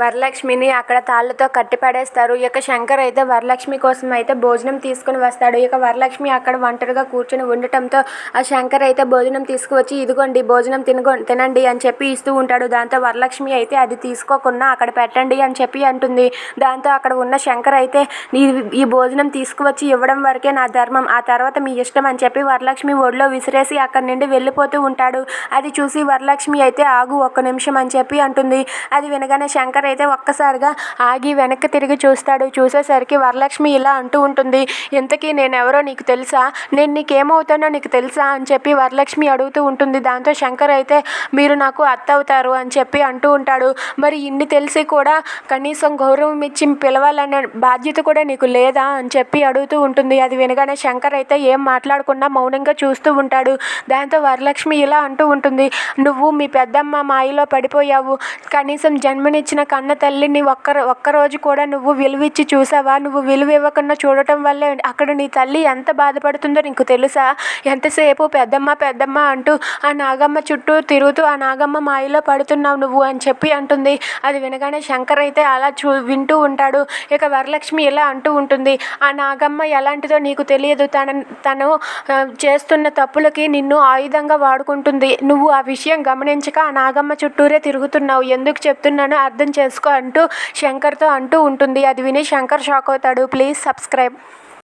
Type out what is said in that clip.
వరలక్ష్మిని అక్కడ తాళ్ళతో కట్టి పడేస్తారు ఇక శంకర్ అయితే వరలక్ష్మి కోసం అయితే భోజనం తీసుకుని వస్తాడు. ఇక వరలక్ష్మి అక్కడ ఒంటరిగా కూర్చొని ఉండటంతో ఆ శంకర్ అయితే భోజనం తీసుకువచ్చి ఇదిగోండి భోజనం తినగో తినండి అని చెప్పి ఇస్తూ ఉంటాడు. దాంతో వరలక్ష్మి అయితే అది తీసుకోకుండా అక్కడ పెట్టండి అని చెప్పి అంటుంది. దాంతో అక్కడ ఉన్న శంకర్ అయితే ఈ ఈ భోజనం తీసుకువచ్చి ఇవ్వడం వరకే నా ధర్మం. ఆ తర్వాత మీ ఇష్టం అని చెప్పి వరలక్ష్మి ఒడిలో విసిరేసి అక్కడి నుండి వెళ్ళిపోతూ ఉంటాడు. అది చూసి వరలక్ష్మి అయితే ఆగు ఒక్క నిమిషం అని చెప్పి అంటుంది. అది వినగానే శంకర్ శంకర్ అయితే ఒక్కసారిగా ఆగి వెనక్కి తిరిగి చూస్తాడు. చూసేసరికి వరలక్ష్మి ఇలా అంటూ ఉంటుంది. ఇంతకీ నేనెవరో నీకు తెలుసా? నేను నీకేమవుతానో నీకు తెలుసా? అని చెప్పి వరలక్ష్మి అడుగుతూ ఉంటుంది. దాంతో శంకర్ అయితే మీరు నాకు అత్త అవుతారు అని చెప్పి అంటూ ఉంటాడు. మరి ఇన్ని తెలిసి కూడా కనీసం గౌరవం ఇచ్చి పిలవాలనే బాధ్యత కూడా నీకు లేదా? అని చెప్పి అడుగుతూ ఉంటుంది. అది వినగానే శంకర్ అయితే ఏం మాట్లాడకుండా మౌనంగా చూస్తూ ఉంటాడు. దాంతో వరలక్ష్మి ఇలా అంటూ ఉంటుంది. నువ్వు మీ పెద్దమ్మ మాయలో పడిపోయావు. కనీసం జన్మనిచ్చిన కన్న తల్లిని ఒక్క ఒక్కరోజు కూడా నువ్వు విలువిచ్చి చూసావా? నువ్వు విలువ ఇవ్వకుండా చూడటం వల్లే అక్కడ నీ తల్లి ఎంత బాధపడుతుందో నీకు తెలుసా? ఎంతసేపు పెద్దమ్మ పెద్దమ్మ అంటూ ఆ నాగమ్మ చుట్టూ తిరుగుతూ ఆ నాగమ్మ మాయలో పడుతున్నావు నువ్వు అని చెప్పి అంటుంది. అది వినగానే శంకర్ అయితే అలా చూ వింటూ ఉంటాడు. ఇక వరలక్ష్మి ఇలా అంటూ ఉంటుంది. ఆ నాగమ్మ ఎలాంటిదో నీకు తెలియదు. తన తను చేస్తున్న తప్పులకి నిన్ను ఆయుధంగా వాడుకుంటుంది. నువ్వు ఆ విషయం గమనించక ఆ నాగమ్మ చుట్టూరే తిరుగుతున్నావు. ఎందుకు చెప్తున్నానో అర్థం చేసుకో అంటూ శంకర్తో అంటూ ఉంటుంది. అది విని శంకర్ షాక్ అవుతాడు. Please subscribe.